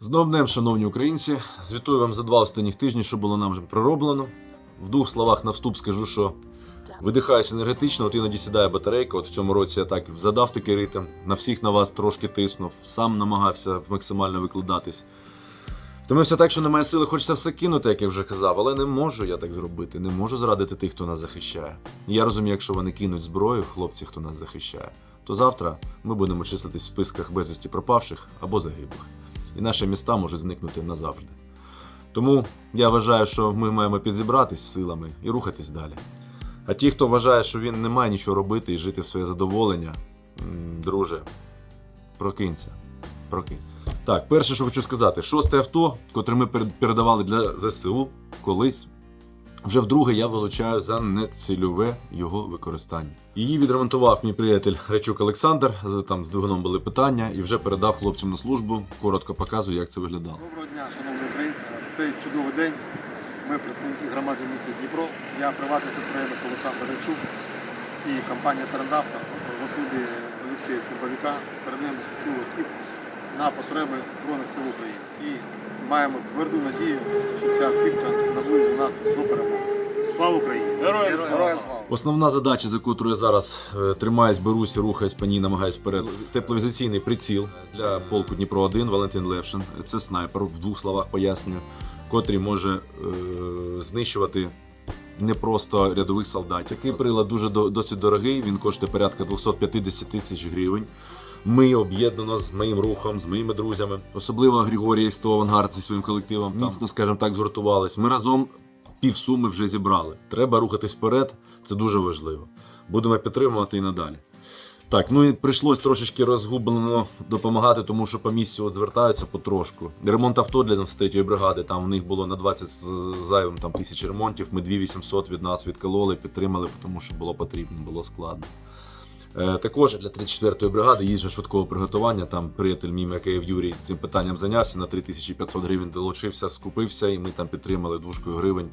З новим днем, шановні українці, звітую вам за два останніх тижні, що було нам вже пророблено. В двох словах на вступ скажу, що видихаюся енергетично, от іноді сідає батарейка. От в цьому році я так задав такий ритм, на всіх на вас трошки тиснув, сам намагався максимально викладатись. Втомився так, що немає сили, хочеться все кинути, як я вже казав, але не можу я так зробити. Не можу зрадити тих, хто нас захищає. Я розумію, якщо вони кинуть зброю, хлопці, хто нас захищає, то завтра ми будемо числитись в списках безвісті пропавших або загиблих. І наші міста можуть зникнути назавжди. Тому я вважаю, що ми маємо підзібратись силами і рухатись далі. А ті, хто вважає, що він не має нічого робити і жити в своє задоволення, друже, прокинься. Прокинься. Так, перше, що хочу сказати, шосте авто, котре ми передавали для ЗСУ колись. Вже вдруге я вилучаю за нецільове його використання. Її відремонтував мій приятель Речук Олександр. Там з двигуном були питання, і вже передав хлопцям на службу. Коротко показую, як це виглядало. Доброго дня, шановні українці. Цей чудовий день ми представники громади міста Дніпро. Я приватний підприємець Олександр Речук і компанія Терендавка в особі Олексія Цимбалюка передаємо цю автівку на потреби Збройних сил України. І маємо тверду надію, що ця автівка наблизить нас до перемоги. Слава Україні! Героям слава! Героям слава! Основна задача, за котру я зараз е, тримаюсь, беруся, рухаюсь по ній, намагаюсь вперед. Тепловізаційний приціл для полку Дніпро 1 Валентин Левшин. Це снайпер, в двох словах пояснюю, котрий може е, знищувати не просто рядових солдатів. Такий прилад дуже до- досить дорогий. Він коштує порядка 250 тисяч гривень. Ми об'єднано з моїм рухом, з моїми друзями, особливо Григорій з зі своїм колективом. Міцно, скажімо так, згуртувались. Ми разом півсуми вже зібрали. Треба рухатись вперед, це дуже важливо. Будемо підтримувати і надалі. Так, ну і прийшлось трошечки розгублено допомагати, тому що по місцю от звертаються потрошку. Ремонт авто для 93-ї бригади, там у них було на 20 з з зайвим там, тисяч ремонтів. Ми 2800 від нас відкололи, підтримали, тому що було потрібно, було складно. Е, також для 34-ї бригади їжджа швидкого приготування. Там приятель мій Макеєв Юрій з цим питанням зайнявся на 3500 гривень долучився, скупився, і ми там підтримали двушкою гривень.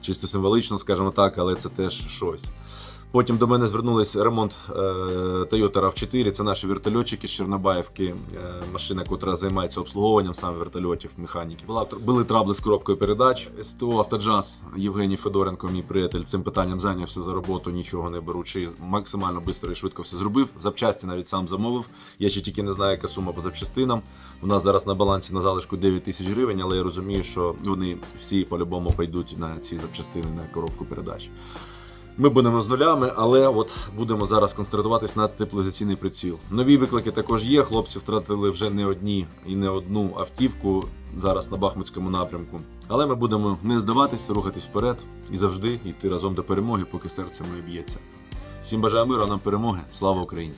Чисто символічно, скажімо так, але це теж щось. Потім до мене звернулись ремонт е, Toyota RAV4. Це наші вертольотчики з Чорнобаївки, е, машина, яка займається обслуговуванням саме вертольотів, механіків. Була були трабли з коробкою передач. СТО Автоджаз Євгеній Федоренко, мій приятель, цим питанням зайнявся за роботу, нічого не беручи. Максимально швидко і швидко все зробив. Запчасті навіть сам замовив. Я ще тільки не знаю, яка сума по запчастинам. У нас зараз на балансі на залишку 9 тисяч гривень, але я розумію, що вони всі по-любому пойдуть на ці запчастини на коробку передач. Ми будемо з нулями, але от будемо зараз концентруватись на тепловізаційний приціл. Нові виклики також є. Хлопці втратили вже не одні і не одну автівку зараз на Бахмутському напрямку. Але ми будемо не здаватись, рухатись вперед і завжди йти разом до перемоги, поки серце моє б'ється. Всім бажаю миру, нам перемоги. Слава Україні!